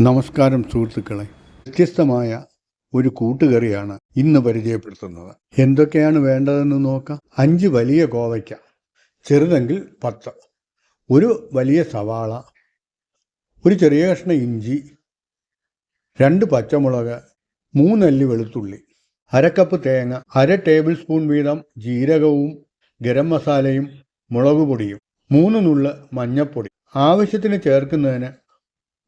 നമസ്കാരം സുഹൃത്തുക്കളെ. വ്യത്യസ്തമായ ഒരു കൂട്ടുകറിയാണ് ഇന്ന് പരിചയപ്പെടുത്തുന്നത്. എന്തൊക്കെയാണ് വേണ്ടതെന്ന് നോക്കാം. അഞ്ച് വലിയ കോവയ്ക്ക ചെറുതെങ്കിൽ പത്ത്. ഒരു വലിയ സവാള ഒരു ചെറിയ കഷ്ണം ഇഞ്ചി രണ്ട് പച്ചമുളക് മൂന്നല്ലി വെളുത്തുള്ളി അരക്കപ്പ് തേങ്ങ അര ടേബിൾ സ്പൂൺ വീതം ജീരകവും ഗരം മസാലയും മുളക് പൊടിയും മൂന്ന് നുള്ള് മഞ്ഞപ്പൊടി. ആവശ്യത്തിന് ചേർക്കുന്നതിന്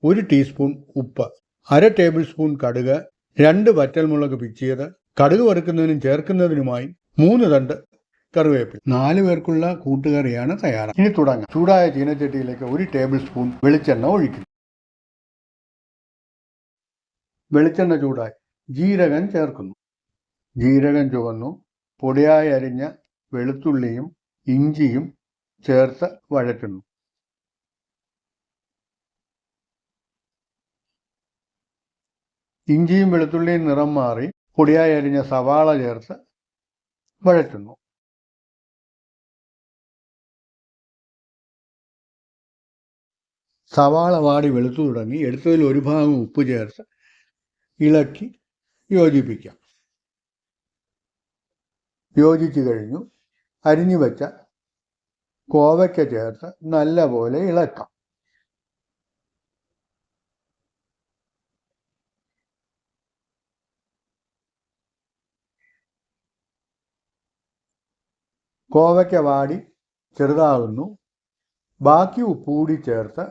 ഒരു ടീസ്പൂൺ ഉപ്പ് അര ടേബിൾ സ്പൂൺ കടുക് രണ്ട് വറ്റൽമുളക് പിച്ചിയത് കടുക് വറുക്കുന്നതിനും ചേർക്കുന്നതിനുമായി മൂന്ന് തണ്ട് കറിവേപ്പില. നാല് പേർക്കുള്ള കൂട്ടുകറിയാണ് തയ്യാറ്. ഇനി തുടങ്ങാം. ചൂടായ ചീനച്ചട്ടിയിലേക്ക് ഒരു ടേബിൾ സ്പൂൺ വെളിച്ചെണ്ണ ഒഴിക്കുന്നു വെളിച്ചെണ്ണ ചൂടായി. ജീരകം ചേർക്കുന്നു. ജീരകം ചുവന്നു. പൊടിയായി അരിഞ്ഞ വെളുത്തുള്ളിയും ഇഞ്ചിയും ചേർത്ത് വഴറ്റുന്നു. ഇഞ്ചിയും വെളുത്തുള്ളിയും നിറം മാറി പൊടിയായി അരിഞ്ഞ സവാള ചേർത്ത് വഴറ്റുന്നു. സവാള വാടി വെളുത്തു തുടങ്ങി എടുത്തതിൽ ഒരു ഭാഗം ഉപ്പ് ചേർത്ത് ഇളക്കി യോജിപ്പിക്കാം. യോജിച്ചു കഴിഞ്ഞു. അരിഞ്ഞു വെച്ച കോവയ്ക്ക ചേർത്ത് നല്ലപോലെ ഇളക്കാം. കോവയ്ക്ക വാടി ചെറുതാകുന്നു ബാക്കി ഉപ്പ് കൂടി ചേർത്ത്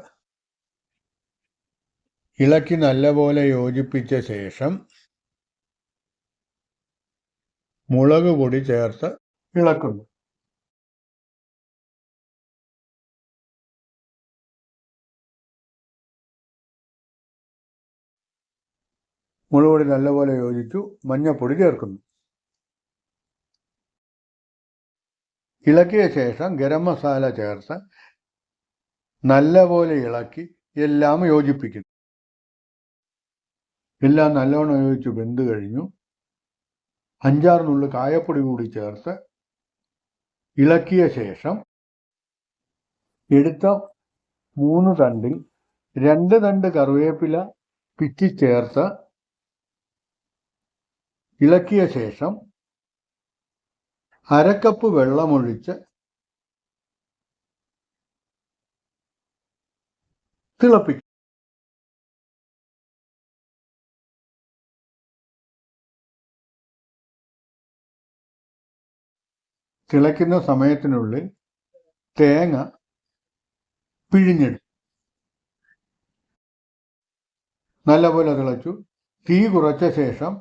ഇളക്കി നല്ലപോലെ യോജിപ്പിച്ച ശേഷം മുളക് പൊടി ചേർത്ത് ഇളക്കുന്നു. മുളക് പൊടി നല്ലപോലെ യോജിച്ചു. മഞ്ഞൾപ്പൊടി ചേർക്കുന്നു. ഇളക്കിയ ശേഷം ഗരം മസാല ചേർത്ത് നല്ലപോലെ ഇളക്കി എല്ലാം യോജിപ്പിക്കുന്നു. എല്ലാം നല്ലോണം യോജിച്ച് വെന്ത് കഴിഞ്ഞു. അഞ്ചാറ് നുള്ളു കായപ്പൊടി കൂടി ചേർത്ത് ഇളക്കിയ ശേഷം എടുത്ത മൂന്ന് തണ്ടിൽ രണ്ട് തണ്ട് കറിവേപ്പില പിച്ചി ചേർത്ത് ഇളക്കിയ ശേഷം അരക്കപ്പ് വെള്ളമൊഴിച്ച് തിളപ്പിക്കും. തിളയ്ക്കുന്ന സമയത്തിനുള്ളിൽ തേങ്ങ പിഴിഞ്ഞെടുക്കും. നല്ലപോലെ തിളച്ചു. തീ കുറച്ച ശേഷം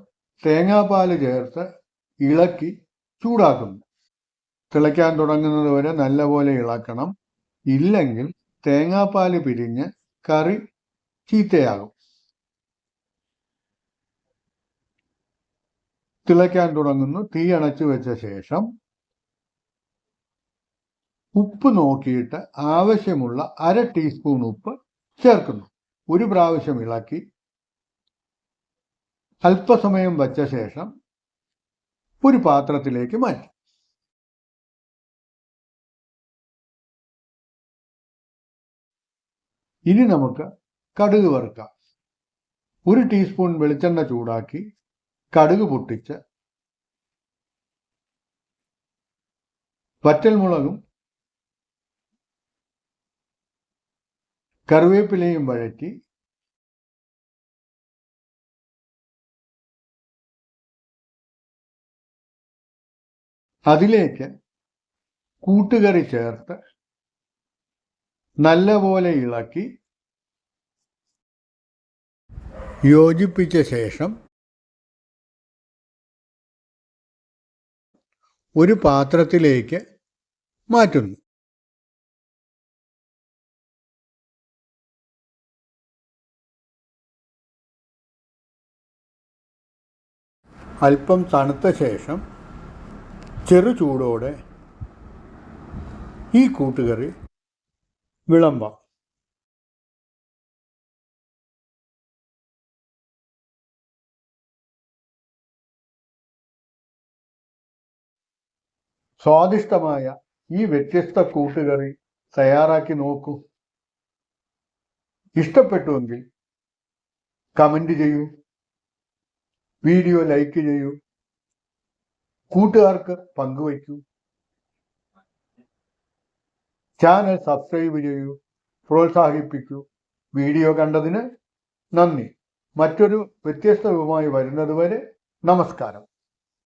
തേങ്ങാപ്പാൽ ചേർത്ത് ഇളക്കി ചൂടാക്കുന്നു തിളയ്ക്കാൻ തുടങ്ങുന്നത് വരെ നല്ലപോലെ ഇളക്കണം. ഇല്ലെങ്കിൽ തേങ്ങാപ്പാൽ പിരിഞ്ഞ് കറി ചീത്തയാകും. തിളയ്ക്കാൻ തുടങ്ങുന്നു. തീ അണച്ചു വെച്ച ശേഷം ഉപ്പ് നോക്കിയിട്ട് ആവശ്യമുള്ള അര ടീസ്പൂൺ ഉപ്പ് ചേർക്കുന്നു. ഒരു പ്രാവശ്യം ഇളക്കി. അല്പസമയം വച്ച ശേഷം ഒരു പാത്രത്തിലേക്ക് മാറ്റി. ഇനി നമുക്ക് കടുക് വറുക്കാം. ഒരു ടീസ്പൂൺ വെളിച്ചെണ്ണ ചൂടാക്കി കടുക് പൊട്ടിച്ച് വറ്റൽമുളകും കറിവേപ്പിലയും വഴറ്റി അതിലേക്ക് കൂട്ടുകറി ചേർത്ത് നല്ലപോലെ ഇളക്കി യോജിപ്പിച്ച ശേഷം ഒരു പാത്രത്തിലേക്ക് മാറ്റുന്നു. അല്പം തണുത്ത ശേഷം ചെറു ചൂടോടെ ഈ കൂട്ടുകറി വിളമ്പാം. സ്വാദിഷ്ടമായ ഈ വ്യത്യസ്ത കൂട്ടുകറി തയ്യാറാക്കി നോക്കൂ. ഇഷ്ടപ്പെട്ടുവെങ്കിൽ കമന്റ് ചെയ്യൂ. വീഡിയോ ലൈക്ക് ചെയ്യൂ. കൂട്ടുകാർക്ക് പങ്കുവയ്ക്കൂ. ചാനൽ സബ്സ്ക്രൈബ് ചെയ്യൂ പ്രോത്സാഹിപ്പിക്കൂ. വീഡിയോ കണ്ടതിന് നന്ദി. മറ്റൊരു വ്യത്യസ്തവുമായി വരുന്നതുവരെ നമസ്കാരം.